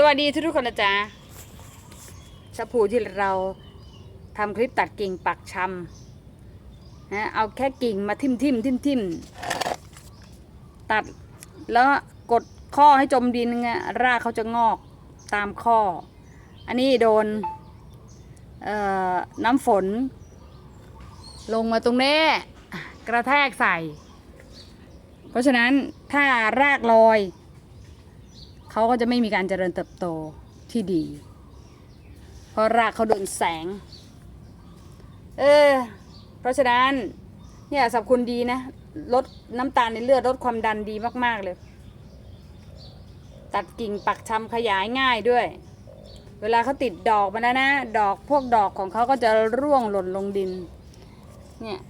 สวัสดีทุกๆคนนะจ๊ะชะพูที่เราทำคลิปตัดกิ่งปักชำนะเอาแค่กิ่งมาทิ่มทิ่มทิ่มทิ่มตัดแล้วกดข้อให้จมดินไงรากเขาจะงอกตามข้อ อันนี้โดนน้ำฝน ลงมาตรงนี้กระแทกใส่ เพราะฉะนั้นถ้ารากลอย เขาก็จะไม่มีการเจริญเติบโตที่ดี เพราะรากเขาโดนแสง เออ เพราะฉะนั้นเนี่ยสรรพคุณดีนะ ลดน้ำตาลในเลือดลดความดันดีมาก ๆ เลย ตัดกิ่งปักชำขยายง่ายด้วย เวลาเขาติดดอกมาแล้วนะ ดอกพวกดอกของเขาก็จะร่วงหล่นลงดิน เนี่ย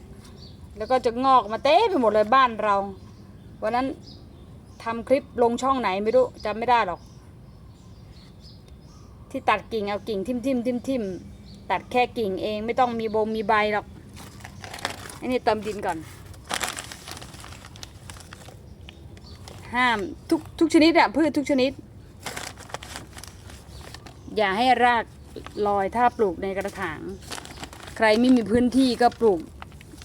แล้วก็จะงอกมาเต้ไปหมดเลยบ้านเรา วันนั้น ทำคลิปลงช่องไหนไม่รู้จำไม่ได้หรอก ที่ตัดกิ่งเอากิ่งทิ่มทิมทิ่มทิมตัดแค่กิ่งเองไม่ต้องมีบมมีใบหรอก อันนี้เติมดินก่อน ห้ามทุกทุกชนิดอะพืชทุกชนิด อย่าให้รากลอยถ้าปลูกในกระถาง ใครไม่มีพื้นที่ก็ปลูก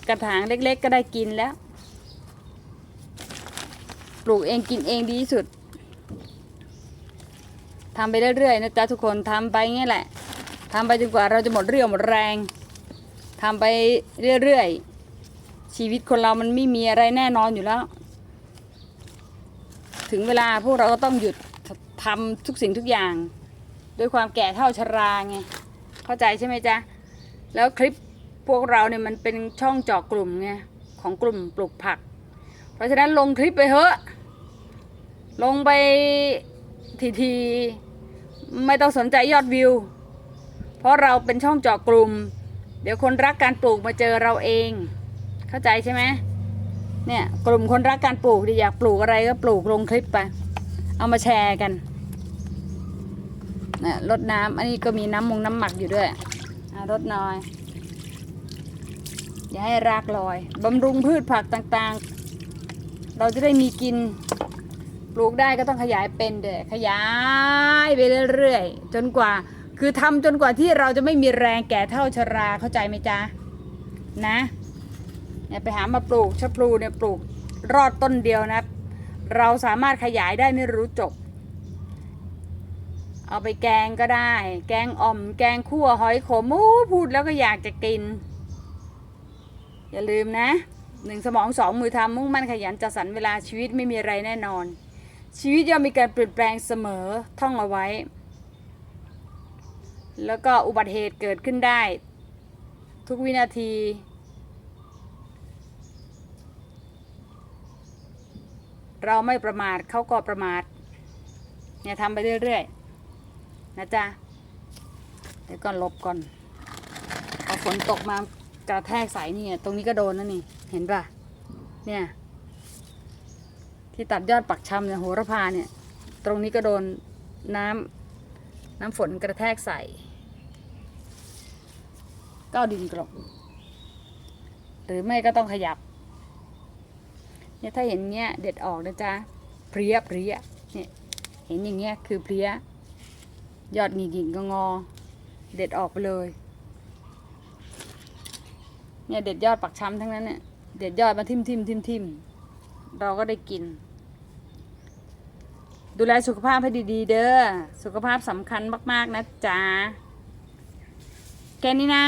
กระถางเล็ก ๆ ก็ได้กินแล้ว ปลูกเองกินเองดีที่สุดทำไปเรื่อยๆนะจ๊ะทุกคนทำไปงี้แหละทำไปจนกว่าเราจะหมดเรี่ยวหมดแรงทำไปเรื่อยๆ ชีวิตคนเรามันไม่มีอะไรแน่นอนอยู่แล้ว ถึงเวลาพวกเราก็ต้องหยุดทำทุกสิ่งทุกอย่าง ด้วยความแก่เท่าชราไง เข้าใจใช่ไหมจ๊ะ แล้วคลิปพวกเราเนี่ยมันเป็นช่องเจาะกลุ่มไงของกลุ่มปลูกผัก เพราะฉะนั้นลงคลิปไปเถอะ ลงไปทีทีๆไม่ต้องสนใจยอดวิว เพราะเราเป็นช่องเจาะกลุ่ม เดี๋ยวคนรักการปลูกมาเจอเราเอง เข้าใจใช่ไหมเนี่ยกลุ่มคนรักการปลูกที่อยากปลูกอะไรก็ปลูกลงคลิปไป เอามาแชร์กันนะรดน้ำอันนี้ก็มีน้ำมงน้ำหมักอยู่ด้วยรดน่อย อย่าให้รากลอยบำรุงพืชผักต่างๆ เราจะได้มีกิน ปลูกได้ก็ต้องขยายเป็นเด้อขยายไปเรื่อยๆจนกว่า คือทำจนกว่าที่เราจะไม่มีแรงแก่เท่าชราเข้าใจไหมจ๊ะนะเนี่ยไปหามาปลูกชะพลูเนี่ยปลูกรอดต้นเดียวนะ เราสามารถขยายได้ไม่รู้จบ เอาไปแกงก็ได้ แกงอ่อม แกงคั่วหอยขมูพูดแล้วก็อยากจะกิน อย่าลืมนะหนึ่งสมองสองมือทำมุ่งมั่นขยันจัดสรรเวลาชีวิตไม่มีอะไรแน่นอน ชีวิตย่อมมีการเปลี่ยนแปลงเสมอท่องเอาไว้ แล้วก็อุบัติเหตุเกิดขึ้นได้ ทุกวินาที เราไม่ประมาทเขาก็ประมาทเนี่ยทำไปเรื่อยๆ นะจ๊ะ เดี๋ยวก่อนลบก่อนพอฝนตกมากระแทกใสนี่ตรงนี้ก็โดนนะนี่ เห็นป่ะ เนี่ย ที่ตัดยอดปักชำเนี่ยโหระพาเนี่ย ตรงนี้ก็โดนน้ำน้ำฝนกระแทกใส่ก็ดินกลบหรือไม่ก็ต้องขยับ เนี่ยถ้าเห็นเงี้ยเด็ดออกนะจ๊ะเพลียเพลียเนี่ยเห็นอย่างเงี้ยคือเพลียยอดหงิกหงิกงอ เด็ดออกไปเลย เนี่ยเด็ดยอดปักช้ำทั้งนั้นเนี่ยเด็ดยอดมาทิ่มทิ่มทิ่มทิ่ม เราก็ได้กิน ดูแลสุขภาพให้ดี ๆ เด้อ สุขภาพสำคัญมาก ๆ นะจ๊ะแค่นี้นะ